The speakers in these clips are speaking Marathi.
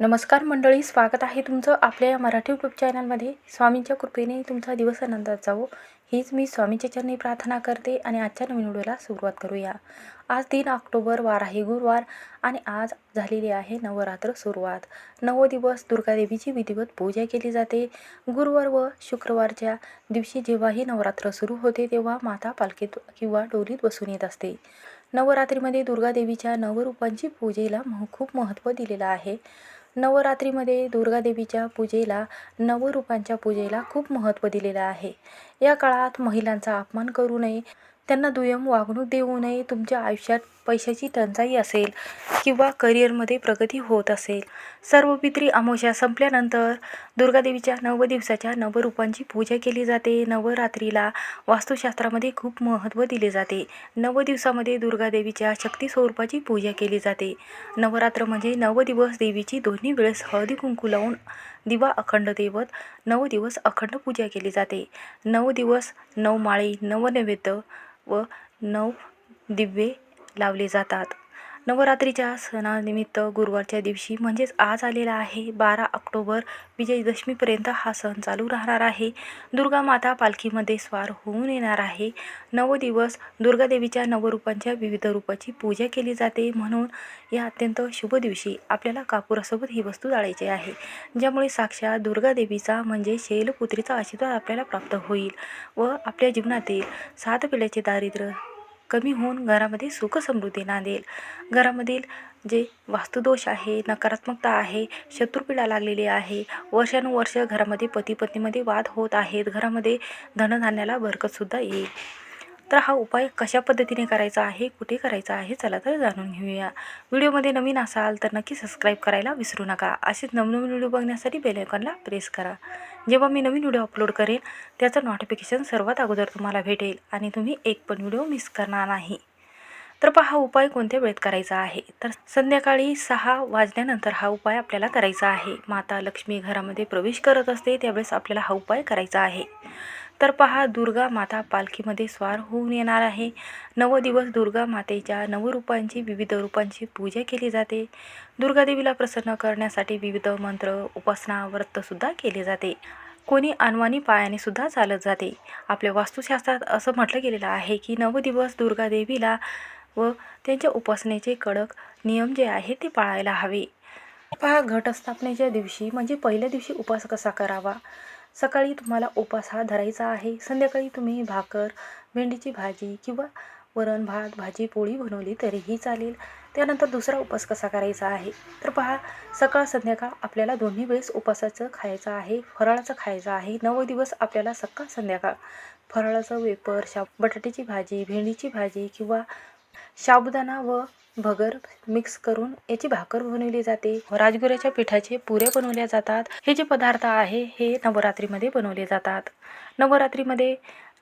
नमस्कार मंडळी स्वागत आहे तुमचं आपल्या या मराठी यूट्यूब चॅनलमध्ये स्वामींच्या कृपेने तुमचा दिवस आनंदात जावो. हीच मी स्वामींच्या चरणी प्रार्थना करते आणि आजच्या नवीन व्हिडिओला सुरुवात करूया. आज तीन ऑक्टोबर वार आहे गुरुवार आणि आज झालेली आहे नवरात्र सुरुवात. नऊ दिवस दुर्गादेवीची विधिवत पूजा केली जाते. गुरुवार व शुक्रवारच्या दिवशी जेव्हाही नवरात्र सुरू होते तेव्हा माता पालखीत किंवा डोलीत बसून येत असते. नवरात्रीमध्ये दुर्गादेवीच्या नवरूपांची पूजेला खूप महत्त्व दिलेलं आहे. नवरात्रीमध्ये दुर्गादेवीच्या पूजेला नवरूपांच्या पूजेला खूप महत्त्व दिलेलं आहे. या काळात महिलांचा अपमान करू नये. त्यांना दुय्यम वागणूक देऊ नये. तुमच्या आयुष्यात पैशाची टंचाई असेल किंवा करिअरमध्ये प्रगती होत असेल. सर्व पित्री अमावस्या संपल्यानंतर दुर्गादेवीच्या नव दिवसाच्या नवरूपांची पूजा केली जाते. नवरात्रीला वास्तुशास्त्रामध्ये खूप महत्त्व दिले जाते. नव दिवसामध्ये दुर्गादेवीच्या शक्ती स्वरूपाची पूजा केली जाते. नवरात्र म्हणजे नव दिवस देवीची दोन्ही वेळेस हळदी कुंकू लावून दिवा अखंड देवत नऊ दिवस अखंड पूजा केली जाते. नऊ दिवस नऊ माळी नव नैवेद्य व नऊ दिवे लावले जातात. नवरात्रीच्या सणानिमित्त गुरुवारच्या दिवशी म्हणजेच आज आलेला आहे बारा ऑक्टोबर. विजयदशमीपर्यंत हा सण चालू राहणार आहे. दुर्गा माता पालखीमध्ये स्वार होऊन येणार आहे. नऊ दिवस दुर्गादेवीच्या नवरूपांच्या विविध रूपाची पूजा केली जाते म्हणून या अत्यंत शुभ दिवशी आपल्याला कापुरासोबत ही वस्तू जाळायची आहे ज्यामुळे साक्षात दुर्गादेवीचा म्हणजे शैलपुत्रीचा आशीर्वाद आपल्याला प्राप्त होईल व आपल्या जीवनातील सात पिढ्याचे दारिद्र्य कमी होऊन घरामध्ये सुख समृद्धी नांदेल. घरामधील जे वास्तुदोष आहे नकारात्मकता आहे शत्रुपीडा लागलेली आहे वर्षानुवर्ष घरामध्ये पती पत्नीमध्ये वाद होत आहेत घरामध्ये धनधान्याला बरकतसुद्धा येईल. तर हा उपाय कशा पद्धतीने करायचा आहे कुठे करायचा आहे चला तर जाणून घेऊया. व्हिडिओमध्ये नवीन असाल तर नक्की सबस्क्राईब करायला विसरू नका. असेच नवनवीन व्हिडिओ बघण्यासाठी बेलायकॉनला प्रेस करा. जेव्हा मी नवीन व्हिडिओ अपलोड करेन त्याचं नोटिफिकेशन सर्वात अगोदर तुम्हाला भेटेल आणि तुम्ही एक पण व्हिडिओ मिस करणार नाही. तर पहा हा उपाय कोणत्या वेळेत करायचा आहे? तर संध्याकाळी सहा वाजल्यानंतर हा उपाय आपल्याला करायचा आहे. माता लक्ष्मी घरामध्ये प्रवेश करत असते त्यावेळेस आपल्याला हा उपाय करायचा आहे. तर पहा दुर्गा माता पालखीमध्ये स्वार होऊन येणार आहे. नव दिवस दुर्गा मातेच्या नवरूपांची विविध रूपांची पूजा केली जाते. दुर्गादेवीला प्रसन्न करण्यासाठी विविध मंत्र उपासना व्रतसुद्धा केले जाते. कोणी अनवाणी पायाने सुद्धा चालत जाते. आपल्या वास्तुशास्त्रात असं म्हटलं गेलेलं आहे की नव दिवस दुर्गादेवीला व त्यांच्या उपासनेचे कडक नियम जे आहे ते पाळायला हवे. पहा घटस्थापनेच्या दिवशी म्हणजे पहिल्या दिवशी उपास कसा करावा? सकाळी तुम्हाला उपास हा धरायचा आहे. संध्याकाळी तुम्ही भाकर भेंडीची भाजी किंवा वरण भात भाजी पोळी बनवली तरीही चालेल. त्यानंतर दुसरा उपास कसा करायचा आहे? तर पहा सकाळ संध्याकाळ आपल्याला दोन्ही वेळेस उपासाचं खायचं आहे. फराळाचं खायचं आहे. नऊ दिवस आपल्याला सकाळ संध्याकाळ फराळाचं वेपर शा बटाट्याची भाजी भेंडीची भाजी किंवा साबुदाणा व भगर मिक्स करून याची भाकर बनवली जाते. राजगिऱ्याच्या पिठाचे पुऱ्या बनवल्या जातात. हे जे पदार्थ आहे हे नवरात्रीमध्ये बनवले जातात. नवरात्रीमध्ये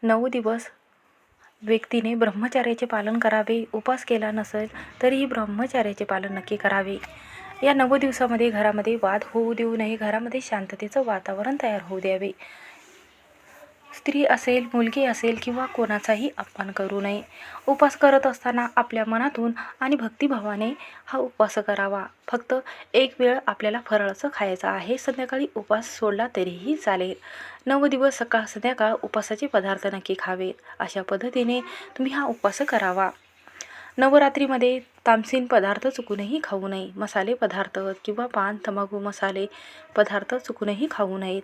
नऊ दिवस व्यक्तीने ब्रह्मचार्याचे पालन करावे उपास केला नसेल तरीही ब्रह्मचार्याचे पालन नक्की करावे. या नऊ दिवसामध्ये घरामध्ये वाद होऊ देऊ नये. घरामध्ये शांततेचं वातावरण तयार होऊ द्यावे. स्त्री असेल मुलगी असेल किंवा कोणाचाही अपमान करू नये. उपास करत असताना आपल्या मनातून आणि भक्तिभावाने हा उपवास करावा. फक्त एक वेळ आपल्याला फराळाचं खायचं आहे. संध्याकाळी उपास सोडला तरीही चालेल. नऊ दिवस सकाळ संध्याकाळ उपासाचे पदार्थ नक्की खावेत. अशा पद्धतीने तुम्ही हा उपवास करावा. नवरात्रीमध्ये तामसीन पदार्थ चुकूनही खाऊ नये. मसाले पदार्थ किंवा पान तंबाखू मसाले पदार्थ चुकूनही खाऊ नयेत.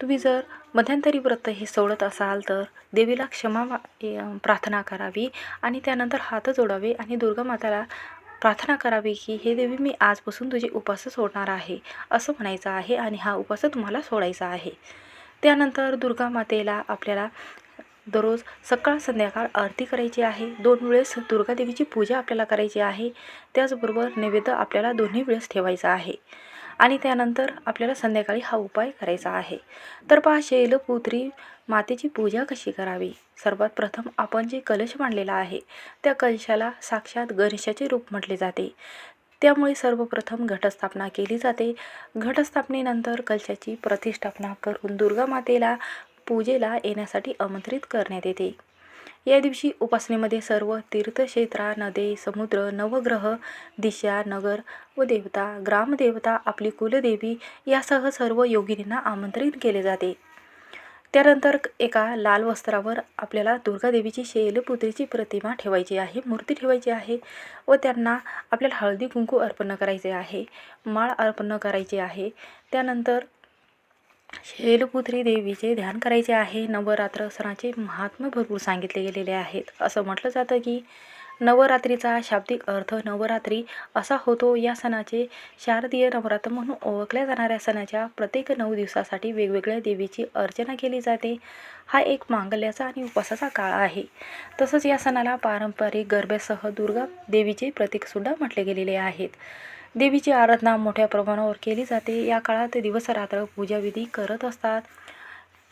तुम्ही जर मध्यंतरी व्रत हे सोडत असाल तर देवीला क्षमा मा- प्रार्थना करावी आणि त्यानंतर हात जोडावे आणि दुर्गा माताला प्रार्थना करावी की हे देवी मी आजपासून तुझे उपास सोडणार आहे असं म्हणायचं आहे आणि हा उपास तुम्हाला सोडायचा आहे. त्यानंतर दुर्गा मातेला आपल्याला दररोज सकाळ संध्याकाळ आरती करायची आहे. दोन वेळेस दुर्गादेवीची पूजा आपल्याला करायची आहे. त्याचबरोबर नैवेद्य आपल्याला दोन्ही वेळेस ठेवायचा आहे. आणि त्यानंतर आपल्याला संध्याकाळी हा उपाय करायचा आहे. तर पहा शैलपुत्री मातेची पूजा कशी करावी? सर्वात प्रथम आपण जे कलश मांडलेला आहे त्या कलशाला साक्षात गणेशाचे रूप म्हटले जाते. त्यामुळे सर्वप्रथम घटस्थापना केली जाते. घटस्थापनेनंतर कलशाची प्रतिष्ठापना करून दुर्गा मातेला पूजेला येण्यासाठी आमंत्रित करण्यात येते. या दिवशी उपासनेमध्ये सर्व तीर्थक्षेत्रा नदे समुद्र नवग्रह दिशा नगर व देवता ग्रामदेवता आपली कुलदेवी यासह सर्व योगिनींना आमंत्रित केले जाते. त्यानंतर एका लाल वस्त्रावर आपल्याला दुर्गादेवीची शैलपुत्रीची प्रतिमा ठेवायची आहे मूर्ती ठेवायची आहे व त्यांना आपल्याला हळदी कुंकू अर्पण करायचे आहे माळ अर्पण करायची आहे. त्यानंतर शैलपुत्री देवीचे ध्यान करायचे आहे. नवरात्र सणाचे महात्म्य भरपूर सांगितले गेलेले आहेत. असं म्हटलं जातं की नवरात्रीचा शाब्दिक अर्थ नवरात्री असा होतो या सणाचे शारदीय नवरात्र म्हणून ओळखल्या जाणाऱ्या सणाच्या प्रत्येक नऊ दिवसासाठी वेगवेगळ्या देवीची अर्चना केली जाते. हा एक मांगल्याचा आणि उपवासाचा काळ आहे. तसंच या सणाला पारंपरिक गरब्यासह दुर्गा देवीचे प्रतीकसुद्धा म्हटले गेलेले आहेत. देवीची आराधना मोठ्या प्रमाणावर केली जाते. या काळात दिवसरात्र पूजाविधी करत असतात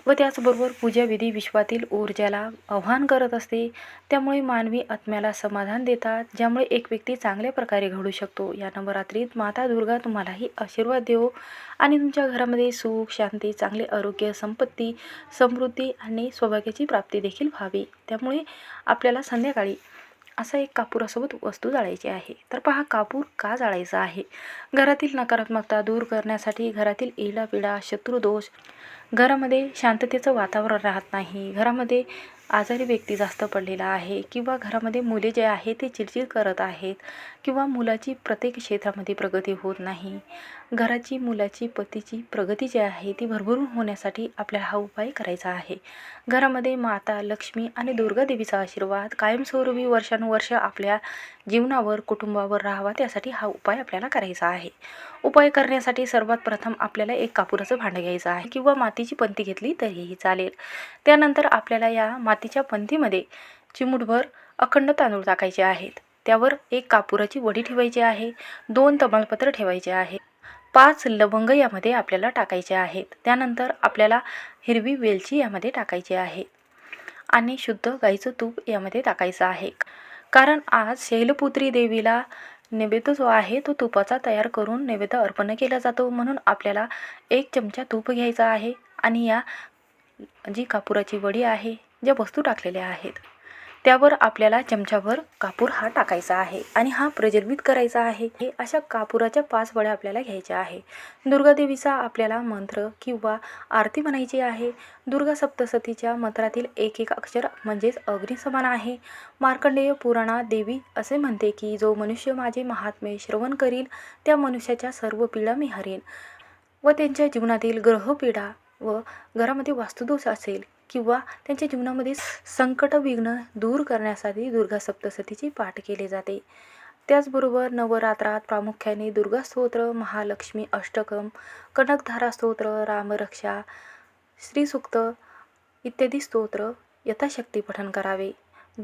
व त्याचबरोबर पूजाविधी विश्वातील ऊर्जाला आव्हान करत असते. त्यामुळे मानवी आत्म्याला समाधान देतात ज्यामुळे एक व्यक्ती चांगल्या प्रकारे घडू शकतो. या नवरात्रीत माता दुर्गा तुम्हालाही आशीर्वाद देवो आणि तुमच्या घरामध्ये सुख शांती चांगले आरोग्य संपत्ती समृद्धी आणि सौभाग्याची प्राप्ती देखील व्हावी. त्यामुळे आपल्याला संध्याकाळी असा एक कापुरासोबत वस्तू जाळायची आहे. तर पहा कापूर का जाळायचा आहे? घरातील नकारात्मकता दूर करण्यासाठी घरातील इडापिडा शत्रुदोष घरामध्ये शांततेचं वातावरण राहत नाही. घरामध्ये आजारी व्यक्ती जास्त पडलेला आहे किंवा घरामध्ये मुले जे आहे ते चिडचिड करत आहेत किंवा मुलाची प्रत्येक क्षेत्रामध्ये प्रगती होत नाही. घराची मुलाची पतीची प्रगती जी आहे ती भरभरून होण्यासाठी आपल्याला हा उपाय करायचा आहे. घरामध्ये माता लक्ष्मी आणि दुर्गादेवीचा आशीर्वाद कायमस्वरूपी वर्षानुवर्ष आपल्या जीवनावर कुटुंबावर राहावा त्यासाठी हा उपाय आपल्याला करायचा आहे. उपाय करण्यासाठी सर्वात प्रथम आपल्याला एक कापुराचं भांडं घ्यायचं आहे किंवा मातीची पंथी घेतली तरीही चालेल. त्यानंतर आपल्याला या मातीच्या पंथीमध्ये चिमूटभर अखंड तांदूळ टाकायचे आहेत. त्यावर एक कापुराची वडी ठेवायची आहे दोन तमालपत्र ठेवायचे आहे पाच लवंग यामध्ये आपल्याला टाकायचे आहेत. त्यानंतर आपल्याला हिरवी वेलची यामध्ये टाकायची आहे आणि शुद्ध गाईचं तूप यामध्ये टाकायचं आहे. कारण आज शैलपुत्री देवीला नैवेद्य जो आहे तो तुपाचा तयार करून नैवेद्य अर्पण केला जातो म्हणून आपल्याला एक चमचा तूप घ्यायचा आहे आणि या जी कापुराची वडी आहे ज्या वस्तू टाकलेल्या आहेत. त्यावर आपल्याला चमच्यावर कापूर हा टाकायचा आहे आणि हा प्रज्वलित करायचा आहे. हे अशा कापुराच्या पाच वड्या आपल्याला घ्यायच्या आहे. दुर्गादेवीचा आपल्याला मंत्र किंवा आरती म्हणायची आहे. दुर्गा सप्तसतीच्या मंत्रातील एक एक अक्षर म्हणजेच अग्निसमान आहे. मार्कंडेय पुराणा देवी असे म्हणते की जो मनुष्य माझे महात्मे श्रवण करील त्या मनुष्याच्या सर्व पीडा मी हरेन व त्यांच्या जीवनातील ग्रहपीडा व घरामध्ये वास्तुदोष असेल किंवा त्यांच्या जीवनामध्ये संकट विघ्न दूर करण्यासाठी दुर्गा सप्तसतीची पाठ केले जाते. त्याचबरोबर नवरात्रात प्रामुख्याने दुर्गा स्तोत्र महालक्ष्मी अष्टकम कनकधारा स्तोत्र रामरक्षा श्रीसुक्त इत्यादी स्तोत्र यथाशक्ती पठन करावे.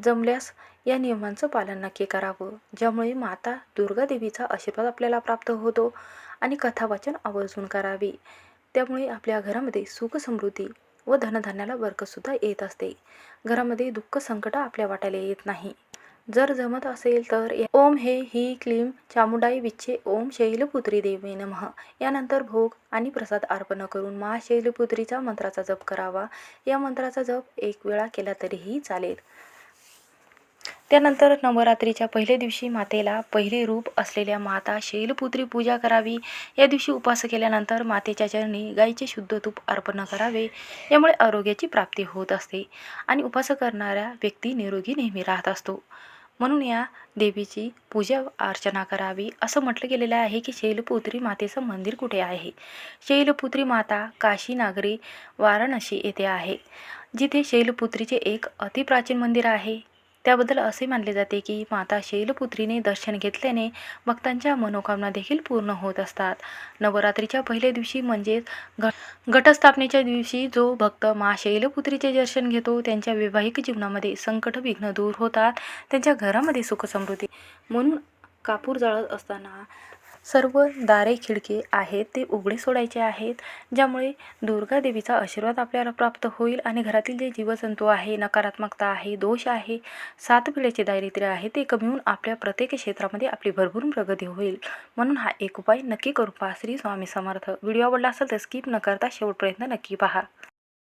जमल्यास या नियमांचं पालन नक्की करावं. ज्यामुळे माता दुर्गादेवीचा आशीर्वाद आपल्याला प्राप्त होतो आणि कथावाचन आवर्जून करावे. त्यामुळे आपल्या घरामध्ये सुख समृद्धी व धनधान्याला बरकतसुद्धा येत असते. घरामध्ये दुःख संकट आपल्या वाटायला येत नाही. जर जमत असेल तर ओम हे ही क्लीम चामुंडाई विच्छे ओम शैलपुत्री देवी नमः. यानंतर भोग आणि प्रसाद अर्पण करून मा शैलपुत्रीचा मंत्राचा जप करावा. या मंत्राचा जप एक वेळा केला तरीही चालेल. त्यानंतर नवरात्रीच्या पहिल्या दिवशी मातेला पहिले रूप असलेल्या माता शैलपुत्री पूजा करावी. या दिवशी उपास केल्यानंतर मातेच्या चरणी गाईचे शुद्ध तूप अर्पण करावे. यामुळे आरोग्याची प्राप्ती होत असते आणि उपास करणाऱ्या व्यक्ती निरोगी नेहमी राहत असतो. म्हणून या देवीची पूजा अर्चना करावी असं म्हटलं गेलेलं आहे की शैलपुत्री मातेचं मंदिर कुठे आहे? शैलपुत्री माता काशी नागरी वाराणसी येथे आहे. जिथे शैलपुत्रीचे एक अतिप्राचीन मंदिर आहे. त्याबद्दल असे मानले जाते की माता शैलपुत्रीने दर्शन घेतल्याने भक्तांच्या मनोकामना देखील पूर्ण होत असतात. नवरात्रीच्या पहिल्या दिवशी म्हणजेच घ घटस्थापनेच्या दिवशी जो भक्त मा शैलपुत्रीचे दर्शन घेतो त्यांच्या वैवाहिक जीवनामध्ये संकट विघ्न दूर होतात. त्यांच्या घरामध्ये सुखसमृद्धी म्हणून कापूर जाळत असताना सर्व दारे खिडके आहेत ते उघडे सोडायचे आहेत ज्यामुळे दुर्गादेवीचा आशीर्वाद आपल्याला प्राप्त होईल आणि घरातील जे जीवजंतू आहे नकारात्मकता आहे दोष आहे सात पिढ्याचे दारिद्र्य आहे ते कमी होऊन आपल्या प्रत्येक क्षेत्रामध्ये आपली भरभरून प्रगती होईल. म्हणून हा एक उपाय नक्की करू पहा. श्री स्वामी समर्थ. व्हिडिओ आवडला असेल तर स्किप न करता शेवट प्रयत्न नक्की पहा.